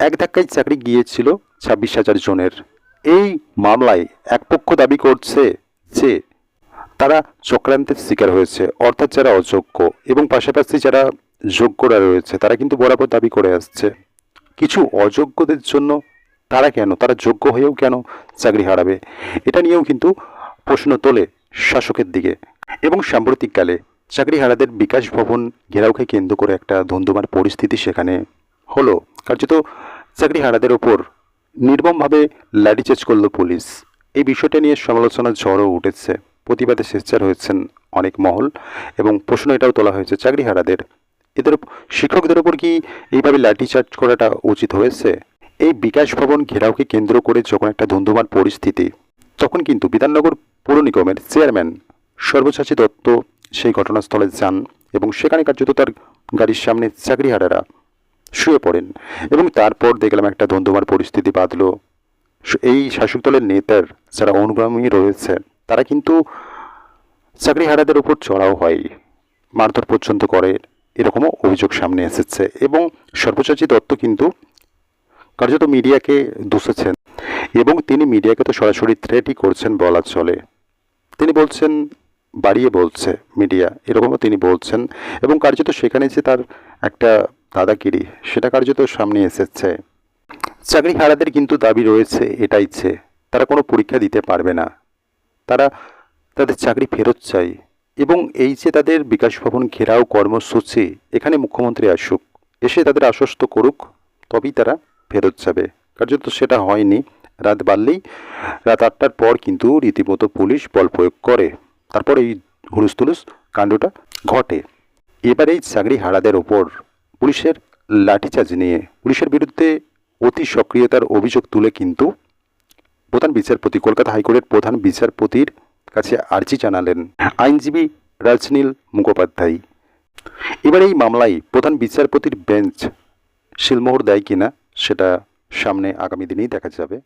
এক ধাক্কায় চাকরি গিয়েছিল ছাব্বিশ হাজার জনের। এই মামলায় এক পক্ষ দাবি করছে যে তারা চক্রান্তের শিকার হয়েছে, অর্থাৎ যারা অযোগ্য এবং পাশাপাশি যারা যোগ্যরা রয়েছে, তারা কিন্তু বরাবর দাবি করে আসছে। কিছু অযোগ্যদের জন্য তারা কেন? তারা যোগ্য হয়েও কেন চাকরি হারাবে? এটা নিয়েও কিন্তু প্রশ্ন তোলে শাসকের দিকে। এবং সাম্প্রতিককালে চাকরি হারাদের বিকাশ ভবন ঘেরাওকে কেন্দ্র করে একটা ধুন্ধুমার পরিস্থিতি সেখানে হলো। কার্যত চাকরি হারাদের ওপর নির্মমভাবে লাঠিচার্জ করল পুলিশ। এই বিষয়টা নিয়ে সমালোচনার ঝড়ও উঠেছে। প্রতিবাদে সোচ্চার হয়েছেন অনেক মহল এবং প্রশ্ন এটাও তোলা হয়েছে চাকরি হারাদের এদের শিক্ষকদের ওপর কি এইভাবে লাঠিচার্জ করাটা উচিত হয়েছে? এই বিকাশ ভবন ঘেরাওকে কেন্দ্র করে যখন একটা ধুন্ধুমার পরিস্থিতি, তখন কিন্তু বিধাননগর পৌর নিগমের চেয়ারম্যান সর্বচাচী দত্ত সেই ঘটনাস্থলে যান এবং সেখানে কার্যত তার গাড়ির সামনে চাকরিহারারা শুয়ে পড়েন। এবং তারপর দেখলাম একটা ধুন্ধুমার পরিস্থিতি বাঁধলো। এই শাসক দলের নেতার যারা অনুগামী রয়েছে, তারা কিন্তু চাকরিহারাদের উপর চড়াও হয়, মারধর পর্যন্ত করে, এরকমও অভিযোগ সামনে এসেছে। এবং সর্বচাচী দত্ত কিন্তু কার্যত মিডিয়াকে দোষেছেন। এবং তিনি মিডিয়াকে তো সরাসরি থ্রেটই করছেন বলা চলে। তিনি বলছেন, বাড়িয়ে বলছে মিডিয়া, এরকমও তিনি বলছেন। এবং কার্যত সেখানে যে তার একটা দাদাগিরি, সেটা কার্যত সামনে এসেছে। চাকরি হারাদের কিন্তু দাবি রয়েছে, এটাই ইচ্ছে তারা কোনো পরীক্ষা দিতে পারবে না। তারা তাদের চাকরি ফেরত চাই, এবং এই যে তাদের বিকাশ ভবন ঘেরাও কর্মসূচি, এখানে মুখ্যমন্ত্রী আসুক, এসে তাদের আশ্বস্ত করুক, তবেই তারা ফেরত যাবে। কার্যত সেটা হয়নি। রাত বাড়লেই, রাত আটটার পর কিন্তু রীতিমতো পুলিশ বল প্রয়োগ করে। তারপর এই হুলুস কাণ্ডটা ঘটে। এবার এই চাকরি হারাদের ওপর পুলিশের লাঠিচার্জ নিয়ে পুলিশের বিরুদ্ধে অতি সক্রিয়তার অভিযোগ তুলে কিন্তু প্রধান বিচারপতি, কলকাতা হাইকোর্টের প্রধান বিচারপতির কাছে আর্জি জানালেন আইনজীবী রাজনীল মুখোপাধ্যায়। এবার এই মামলায় প্রধান বিচারপতির বেঞ্চ শিলমোহর দেয় কিনা, সেটা সামনে আগামী দিনেই দেখা যাবে।